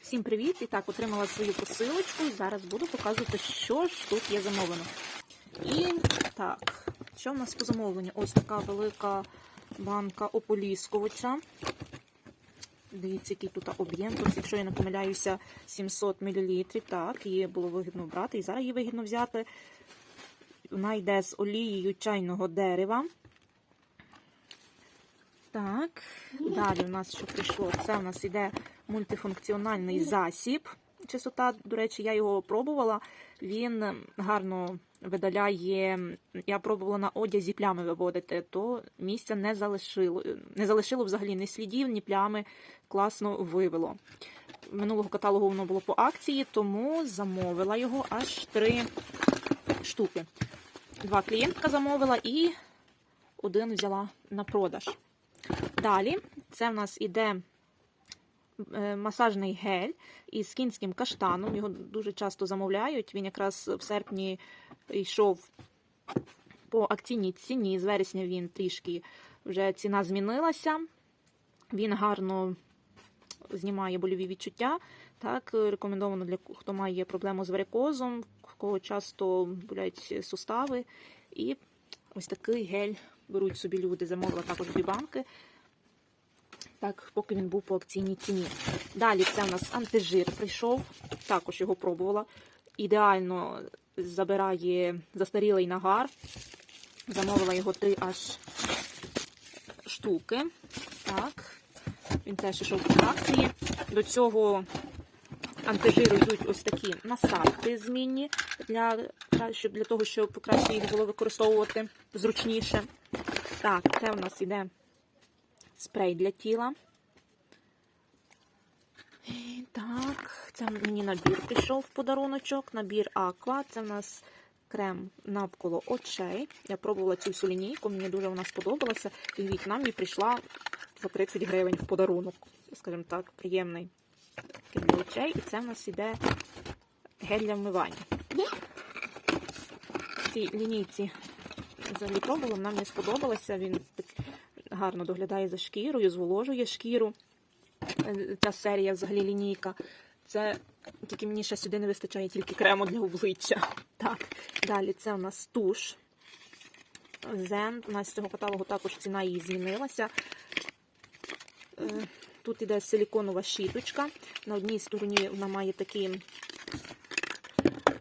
Всім привіт! І так, отримала свою посилочку. і Зараз буду показувати, що ж тут є замовлено. І так, що в нас по замовленню? Ось така велика банка ополіскувача. Дивіться, який тут об'єм. Тут, якщо я не помиляюся, 700 мл. Так, її було вигідно брати. І зараз її вигідно взяти. Вона йде з олією чайного дерева. Так, далі у нас що прийшло? Це у нас іде мультифункціональний засіб. Чистота, до речі, я його пробувала. Він гарно видаляє. Я пробувала на одязі плями виводити, то місця не залишило. Не залишило взагалі ні слідів, ні плями. Класно вивело. Минулого каталогу воно було по акції, тому замовила його аж три штуки. Два клієнтка замовила і один взяла на продаж. Далі це в нас іде е, масажний гель із кінським каштаном. Його дуже часто замовляють. Він якраз в серпні йшов по акційній ціні. З вересня він трішки вже ціна змінилася. Він гарно знімає больові відчуття. Так, рекомендовано для хто має проблему з варикозом, в кого часто болять сустави. І ось такий гель беруть собі люди, замовила також дві банки. Так, поки він був по акційній ціні. Далі це у нас антижир прийшов, також його пробувала. Ідеально забирає застарілий нагар. Замовила його три аж штуки. Так, він теж йшов по акції. До цього антижиру йдуть ось такі насадки змінні, для, для того, щоб краще їх було використовувати зручніше. Так, це у нас іде спрей для тіла. І Так, це мені набір пішов в подаруночок. Набір Аква. Це в нас крем навколо очей. Я пробувала цю всю лінійку, мені дуже вона сподобалася. І від нам мені прийшла за 30 гривень в подарунок. Скажімо так, приємний для очей. І це в нас іде гель для вмивання. Ці лінійці взагалі пробувала, вона мені сподобалася. Він гарно доглядає за шкірою, зволожує шкіру. Е, Ця серія взагалі лінійка. Це тільки мені ще сюди не вистачає тільки крему для обличчя. Так, далі це у нас туш. Zen. У нас з цього каталогу також ціна її змінилася. Е, Тут іде силіконова щіточка. На одній стороні вона має такі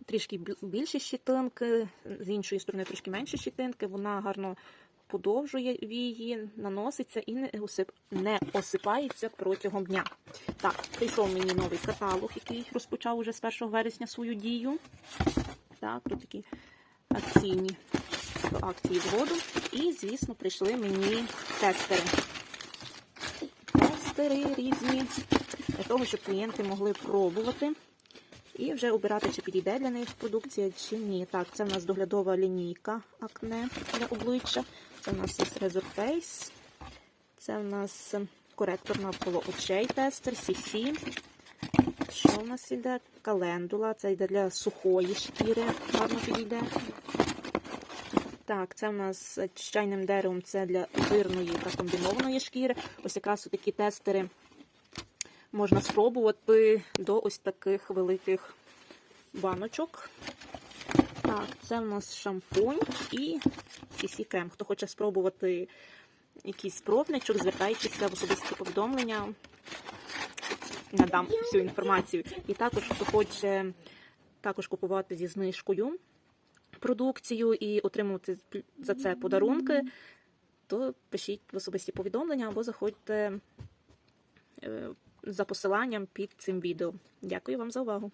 трішки більші щитинки, з іншої сторони трошки менші щитинки. Вона гарно подовжує вії, наноситься і не, осип... не осипається протягом дня. Так, прийшов мені новий каталог, який розпочав уже з 1 вересня свою дію. Так, тут такі акційні акції вгоду. І, звісно, прийшли мені тестери. Тестери різні, для того, щоб клієнти могли пробувати. І вже обирати, чи підійде для них продукція, чи ні. Так, це в нас доглядова лінійка акне для обличчя. Це в нас Razor Face. Це в нас коректор навколо очей тестер, CC. Що в нас йде? Календула. Це йде для сухої шкіри, гарно підійде. Так, це в нас з чайним деревом, це для жирної та комбінованої шкіри. Ось якраз такі тестери можна спробувати до ось таких великих баночок. Так, це в нас шампунь і cc крем. Хто хоче спробувати якийсь пробничок, звертайтеся в особисті повідомлення. Надам всю інформацію. І також, хто хоче також купувати зі знижкою продукцію і отримувати за це подарунки, то пишіть в особисті повідомлення або заходьте е, за посиланням під цим відео. Дякую вам за увагу!